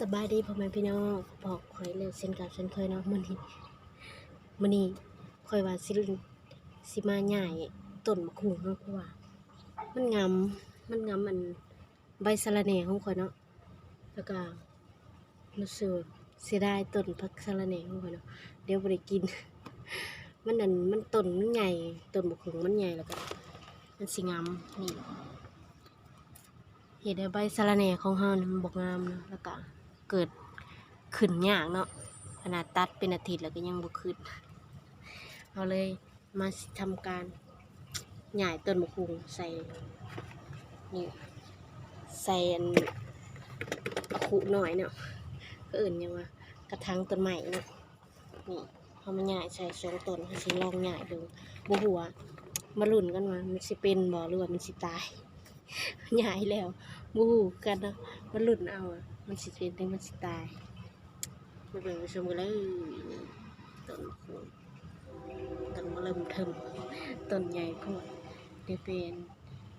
สบายดีพ่อแม่พี่น้องบอกคอยเลยเช่นกับเช่นเคยเนาะมื้อนี้มื้อนี้คอยว่าสิสิมาใหญ่ต้นมะขุงเนาะเพราะว่า มันงามมันงามมันใบสะระแหน่ของข่อยเนาะแล้วก็รู้สึกเสียดายต้นผักสะระแหน่ของข่อยเนาะเดี๋ยวได้กิน มันนั่นมันต้นมันใหญ่ต้นมะขุงมันใหญ่แล้วก็มันสิงามนี่เห็ดให้ใบสะระแหน่ของเฮานี่มันบอกงามเนาะแล้วก็ เกิดขึ้นยากเนาะขนาดตัดเป็นอาทิตย์แล้วก็ยังบ่ขึ้นเราเลยมาทำการหย่ายต้นมะคุงใส่นี่ใส่อันขุหน่อยเนาะก็อื่นยังว่ากระถางต้นใหม่เนาะนี่เขามาหย่ายใส่สองต้นเขาสิลองหย่ายดูบ่หัวมาลุ้นกันว่ามันสิเป็นบ่หรือว่ามันสิตายหายแล้วบูกันเนาะ มันหลุดเอา มันสิเป็นหรือมันสิตายมาเบิ่งไปชมกันเลยต้นมะขามต้นมะเริ่มเทิมต้นใหญ่โพดเดี๋ยวเป็น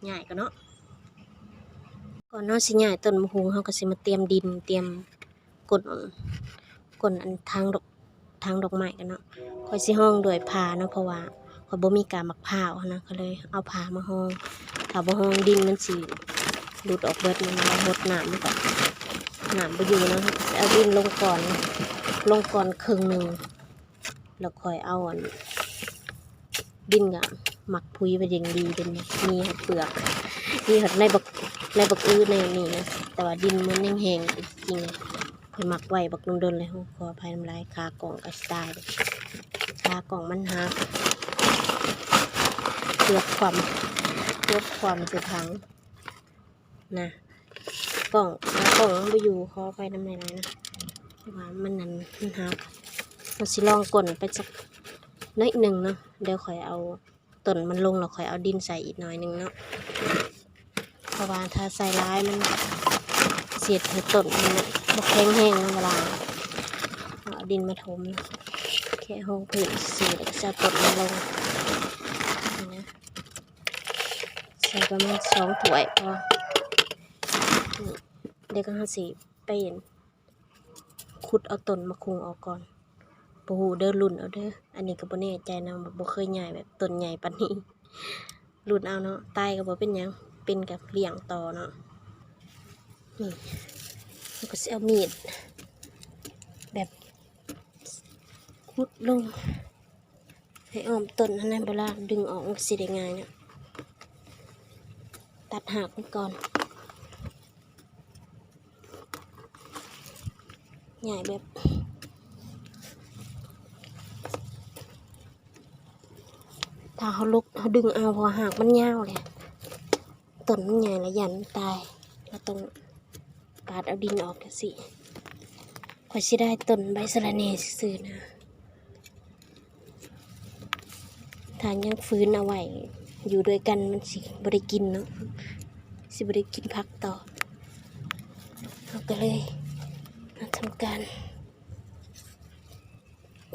ใหญ่กันเนาะก่อนเนาะสิใหญ่ต้นมะฮุงเขาก็สิมาเตรียมดินเตรียมกดกดอันทางดอกทางดอกไม้กันเนาะคอยสิห้องด้วยผ้าเนาะเพราะว่าคอยบ่มีการมักผ้าวนะก็เลยเอาผ้ามาห้องถ้าบ่ห้องดินมันสิ หลุดออกเบิดมันมาหดน้ำมันก็น้ำบ่อยู่นะเอาดินลงก่อน ลงก่อนครึ่งหนึ่งแล้วค่อยเอาอันดินก็หมักพุยไปอย่างดีเป็นมีหัดเปลือกมีหัดในบักในบักอื้อในนนี้นะแต่ว่าดินมันยังแห้งจริงค่อยหมักไว้บักโดนๆเลยขออภัยน้ำลายคากล่องก็สไตล์คากล่องมันหักเกือบความลดความเสียพัง นะกล่องกล่องมันไปอยู่คอไฟน้ำในไรนะว่ามันนั่นมันหักเราสิลองกลนไปสักน้อยหนึ่งเนาะเดี๋ยวข่อยเอาต้นมันลงแล้วข่อยเอาดินใส่อีกหน่อยหนึ่งเนาะเพราะว่าถ้าใส่ร้ายมันเสียดให้ต้นมันบกแห้งแห้งเนะเวลาเอาดินมาถมนะแค่ห้องพื้นสีแล้วจะต้นมันลงนะใส่ประมาณสองถ้วยพอ เดี๋ยวก็ห้าสีเป็นขุดเอาต้นมะคุงออกก่อนปูเด้อรุ่นเอาเด้อ อันนี้ก็บ่แน่ใจนะแบบบ่เคยใหญ่แบบต้นใหญ่ปานนี้รุ่นเอาเนาะ ตายก็บ่เป็นหยัง เป็นกับเลี้ยงต่อเนาะ นี่ก็สิเอามีด แบบขุดลง ให้อ้อมต้นอันนั้นเวลาดึงออกมันสิได้ง่ายเนาะตัดหักมันก่อน ใหญ่แบบถ้าเขาลุกเขาดึงเอาพอหักมันยาวเลยต้นมันใหญ่แล้วยันตายเราต้องปาดเอาดินออกกันสิขอยสิได้ต้นใบสะระเนซื่อนะถ้ายังฟื้นเอาไว้อยู่ด้วยกันมันสิบริกินเนาะสิบริกินพักต่อเราก็เลย มาทำการ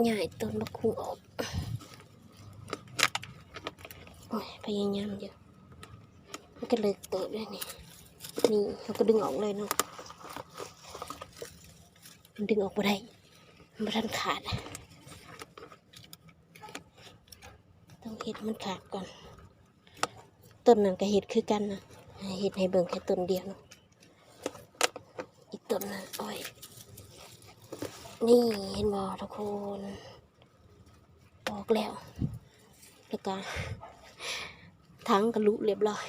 หย่ายต้นมะคุงออกโอ้ยพยายามอยู่มันก็เลยเติบเลยนี่นี่เราก็ดึงออกเลยเนาะมันดึงออกมาได้มันบ่ทันขาด ต้องเห็ดมันขาดก่อน ต้นนั้นก็เห็ดคือกันนะเห็ดให้เบิ่งแค่ต้นเดียวเนาะอีกต้นนั้นโอ้ย นี่เห็นบ่ทุกคนออกแล้วแล้วก็ถังกระลุเรียบร้อย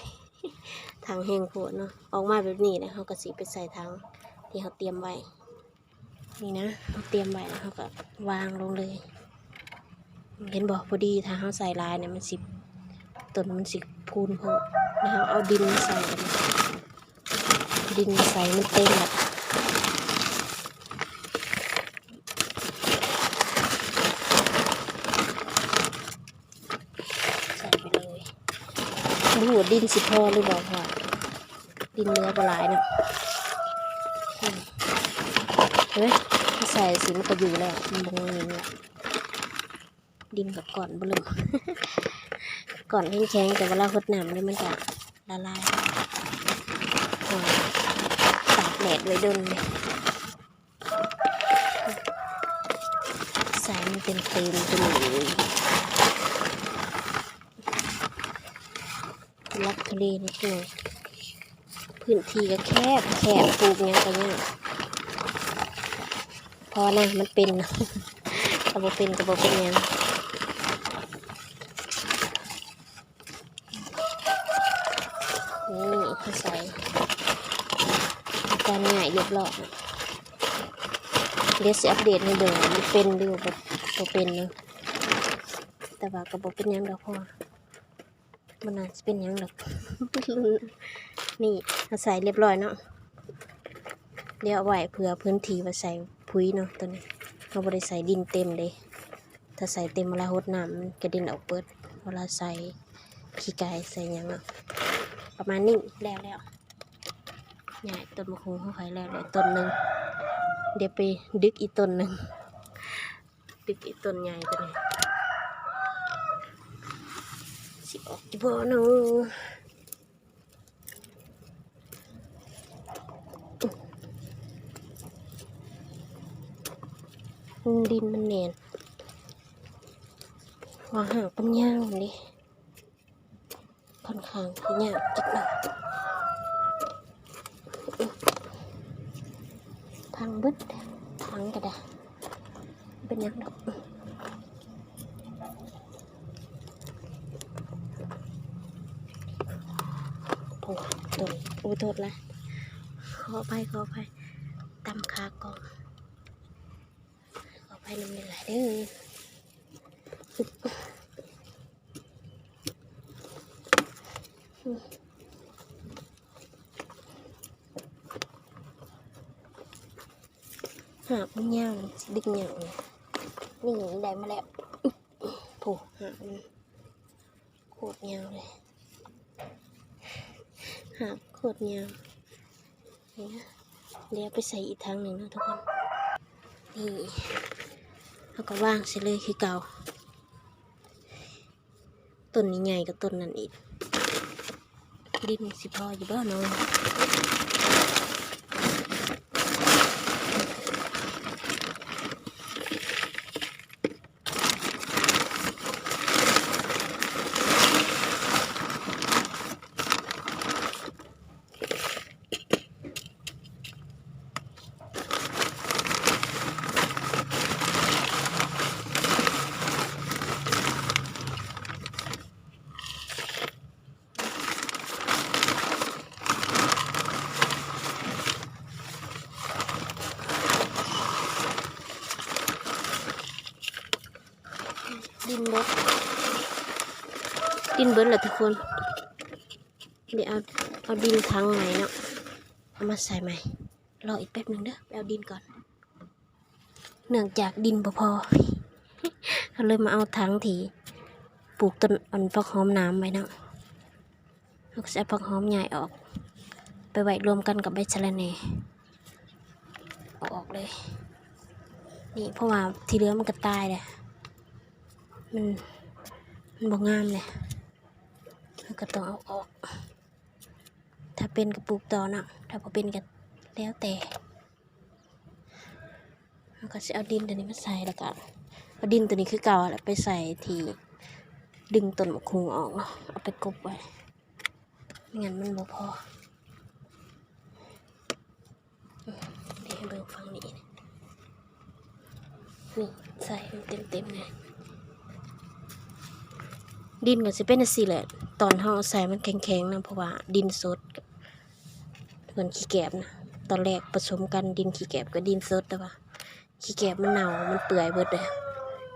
ถังแห้งโพดเนาะออกมาแบบนี้นะเขาก็สีไปใส่ถังที่เขาเตรียมไว้ นี่นะเขาเตรียมไว้แล้วเขาก็วางลงเลย เห็นบอกพอดีถ้าเขาใส่ลายเนี่ยมันสิต้นมันสิพูนโพดนะครับเอาดินใส่ ดินใส่มันเต็มแบบ บ่ฮู้ดินสิพอหรือล่าพ่อดินเนื้อบ่หลายเนี่ยเห้ยใส่สิมันก็อยู่แล้วมันบ่งเงินละดินกับก่อนบ่ลืก่อนแข็งแข็งแต่เวลาหดน้ำเลยมันจะละลายตากแดดไว้ดนเลยใส่มันเป็นเต็มไปเลย เลนิดหน่อยพื้นที่ก็แคบแคบปลูกหยังก็ยากพอนะมันเป็นนะก็บ่เป็นก็บ่เป็นหยังนี่เขาใส่าการง่ายเรียบร้อยเดี๋ยวสิอัปเดตให้เบิ่งมันเป็นหรือว่าบ่บ่เป็นเนาะแต่ว่าก็บ่เป็นหยังดอกพ่อ มันน่าจะเป็นยังดอกนี่เขาใส่เรียบร้อยเนาะเดี๋ยวเอาไว้เผื่อพื้นที่ไว้ใส่ปุ๋ยเนาะตัวนี้เราบริใส่ดินเต็มเลย ถ้าใส่เต็มเวลาหดน้ำมันกระดินออกเปิดเวลาใส่ขี้ไก่ใส่ยังอะประมาณนี้แล้วแล้วใหญ่ต้นมะฮุงเขาไฟแล้วแล้วต้นหนึ่งเดี๋ยวไปดึกอีกต้นหนึ่งดึกอีกต้นใหญ่ตัวนี้ สิออกนาะดินมันแน่นว่าหางเป็นย่างนี่ค่อนข้างที่ยากจักหน่อยทางบึดทางกระดาเป็นยังดอก โอ้ตนอุ้ยโทษละขอไปขอไปตำคากองขอไปน้ำมันไหลเด้อหาบมันยาวสิดึงยาวเลยนี่ได้มาแล้วผล่หามันโคตรยาวเลย โคตรยามนี่นะเดี๋ยวไปใส่อีกทางหนึ่งนะทุกคน นี่แล้วก็ว่างเสียเลยคือเก่า ต้นนี้ใหญ่กับต้นนั้นอีก ดินสิพออยู่บ้านน้องดินเบิด ดินเบิดเหรอทุกคน เดี๋ยวเอาเอาดินทั้งใหม่เนาะเอามาใส่ใหม่รออีกแป๊บหนึ่งเด้อไปเอาดินก่อน เนื่องจากดินพอเขาเลยมาเอาทั้งที่ปลูกต้นอันฟักหอมน้ำไว้เนาะเราก็จะฟักหอมใหญ่ออก ไปไว้รวมกันกับใบชะระแหน่เอาออกเลย นี่เพราะว่าที่เหลือมันก็ตายเลยมันมันบ่งามเลย ก็ต้องเอาออก ถ้าเป็นกระปลูกต่อนะถ้าพอเป็นก็แล้วแต่แล้วก็จะเอาดินตัวนี้มาใส่แล้วก็เอาดินตัวนี้คือเก่าแหละไปใส่ที่ดึงต้นมะคุงออกเนาะเอาไปกบไว้ไม่งั้นมันบ่พออืมเดี๋ยวให้เบิ่งฟังนี้นี่ใส่มันเต็มๆเลยดินก็สิเป็นจังซี่แหละ ตอนเฮาใส่มันแข็งๆนะเพราะว่าดินสดเหมือนขี้แกบนะตอนแรกผสมกันดินขี้แกบกับดินสดแต่ว่าขี้แกบมันเน่ามันเปื่อยเบิดเลย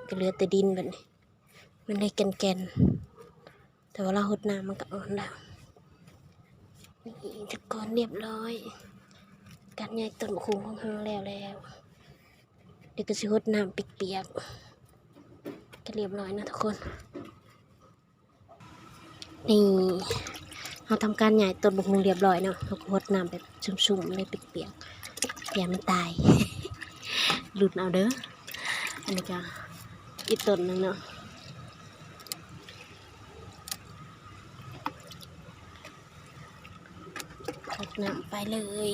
ก็เหลือแต่ดินแบบนี้มันได้แก่นๆแต่ว่าเราหดน้ำมันก็อ่อนแล้วนี่ทุกคนเรียบร้อย การใหญ่ต้นมะคุงของเฮาแล้วแล้วเดี๋ยวก็สิหดน้ำเปียกๆก็เรียบร้อยนะทุกคน นี่เราทำการใหญ่ต้นบุกงเรียบร้อยเนาะเราก็หดน้ำแบบชุ่มๆเลยเปียกๆอย่ามันตาย หลุดเอาเด้ออันนี้ก็อีกต้นหนึ่งเนาะหดน้ำไปเลย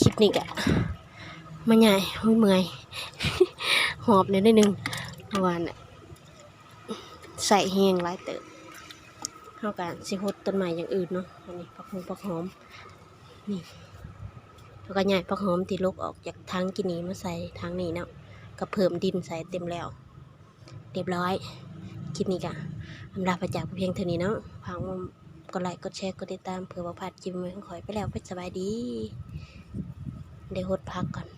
คลิปนี้ก็มาใหญ่โอ้ยเมื่อยหอบเนี่ยได้หนึ่งว่าน่ะ ใส่แห้งหลายเติบเท่ากันสิฮดต้นไม้อย่างอื่นเนาะอันนี้ผักหอมผักหอมนี่แล้วก็ใหญ่ผักหอมที่ลกออกจากทางกินนี้มาใส่ทางนี้เนาะก็เพิ่มดินใส่เต็มแล้วเรียบร้อยคลิปนี้ก็อำลาไปจากเพียงเท่านี้เนาะฝากมากดไลค์กดแชร์กดติดตามเผื่อว่าพลาดคลิปใหม่ของข่อยไปแล้วไปสบายดี เดี๋ยวหดพักก่อน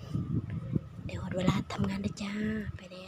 เดี๋ยวหดเวลาทำงานนะจ้าไปแล้ว